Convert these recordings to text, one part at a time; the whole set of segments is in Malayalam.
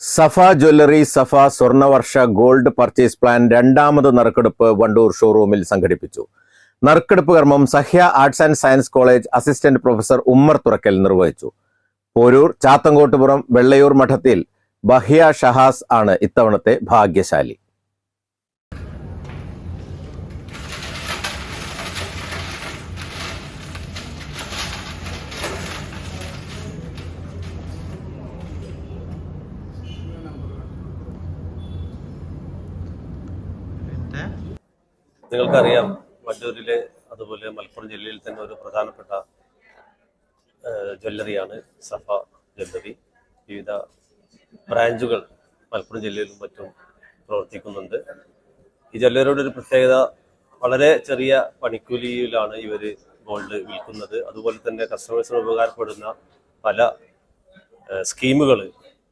Safa jewellery Safa Swarnavarsha gold purchase plan രണ്ടാമത് നറുക്കെടുപ്പ് വണ്ടൂർ ഷോറൂമിൽ സംഘടിപ്പിച്ചു. നറുക്കെടുപ്പ് കർമ്മം Sahya arts and science college assistant professor Ummer Thurakkal നിർവഹിച്ചു. പോരൂർ ചാത്തങ്കോട്ടുപുറം വെള്ളയൂർ മഠത്തിൽ ബഹിയ ഷഹാസ് ആണ് ഇത്തവണത്തെ ഭാഗ്യശാലി. നിങ്ങൾക്കറിയാം വണ്ടൂരിലെ അതുപോലെ മലപ്പുറം ജില്ലയിൽ തന്നെ ഒരു പ്രധാനപ്പെട്ട ജ്വല്ലറിയാണ് സഫ ജ്വല്ലറി. വിവിധ ബ്രാഞ്ചുകൾ മലപ്പുറം ജില്ലയിലും മറ്റും പ്രവർത്തിക്കുന്നുണ്ട്. ഈ ജ്വല്ലറിയുടെ ഒരു പ്രത്യേകത വളരെ ചെറിയ പണിക്കൂലിയിലാണ് ഇവർ ഗോൾഡ് വിൽക്കുന്നത്. അതുപോലെ തന്നെ കസ്റ്റമേഴ്സിന് ഉപകാരപ്പെടുന്ന പല സ്കീമുകൾ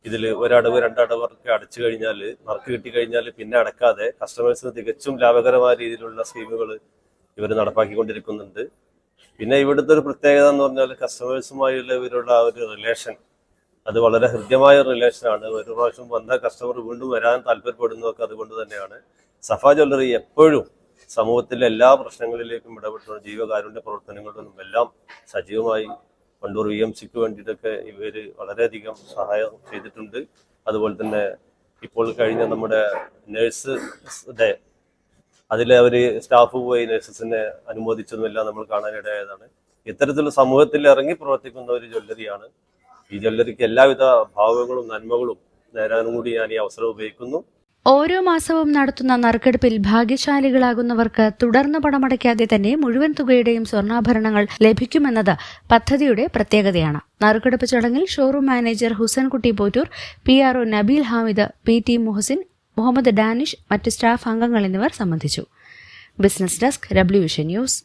ഇതിൽ ഒരടവ് രണ്ടടവർക്ക് അടച്ചു കഴിഞ്ഞാൽ നറുക്ക് കിട്ടിക്കഴിഞ്ഞാൽ പിന്നെ അടക്കാതെ കസ്റ്റമേഴ്സിന് തികച്ചും ലാഭകരമായ രീതിയിലുള്ള സ്കീമുകൾ ഇവർ നടപ്പാക്കിക്കൊണ്ടിരിക്കുന്നുണ്ട്. പിന്നെ ഇവിടുത്തെ ഒരു പ്രത്യേകത എന്ന് പറഞ്ഞാൽ കസ്റ്റമേഴ്സുമായുള്ള ഇവരുള്ള ആ ഒരു റിലേഷൻ അത് വളരെ ഹൃദ്യമായ റിലേഷനാണ് ഒരു പ്രാവശ്യം വന്ന കസ്റ്റമർ വീണ്ടും വരാൻ താല്പര്യപ്പെടുന്നതൊക്കെ അതുകൊണ്ട് തന്നെയാണ്. സഫ ജ്വല്ലറി എപ്പോഴും സമൂഹത്തിലെ എല്ലാ പ്രശ്നങ്ങളിലേക്കും ഇടപെട്ടുള്ള ജീവകാരുണ്യ പ്രവർത്തനങ്ങളിലും എല്ലാം സജീവമായി വണ്ടൂർ വി എം സിക്ക് വേണ്ടിയിട്ടൊക്കെ ഇവർ വളരെയധികം സഹായം ചെയ്തിട്ടുണ്ട്. അതുപോലെ തന്നെ ഇപ്പോൾ കഴിഞ്ഞ നമ്മുടെ നേഴ്സ് ഡേ അതിൽ അവർ സ്റ്റാഫ് പോയി നഴ്സസിനെ അനുമോദിച്ചതുമെല്ലാം നമ്മൾ കാണാനിടയായതാണ്. ഇത്തരത്തിലുള്ള സമൂഹത്തിൽ ഇറങ്ങി പ്രവർത്തിക്കുന്ന ഒരു ജ്വല്ലറിയാണ്. ഈ ജ്വല്ലറിക്ക് എല്ലാവിധ ഭാവങ്ങളും നന്മകളും നേരാനും കൂടി ഞാൻ ഈ അവസരം ഉപയോഗിക്കുന്നു. ഓരോ മാസവും നടത്തുന്ന നറുക്കെടുപ്പിൽ ഭാഗ്യശാലികളാകുന്നവർക്ക് തുടർന്ന് പണമടയ്ക്കാതെ തന്നെ മുഴുവൻ തുകയുടെയും സ്വർണാഭരണങ്ങൾ ലഭിക്കുമെന്നത് പദ്ധതിയുടെ പ്രത്യേകതയാണ്. നറുക്കെടുപ്പ് ചടങ്ങിൽ showroom manager Husankutty Pottur P R O Nabeel Hamid P T Muhasin Muhammad Danish മറ്റ് സ്റ്റാഫ് അംഗങ്ങൾ എന്നിവർ സംബന്ധിച്ചു. Business desk news.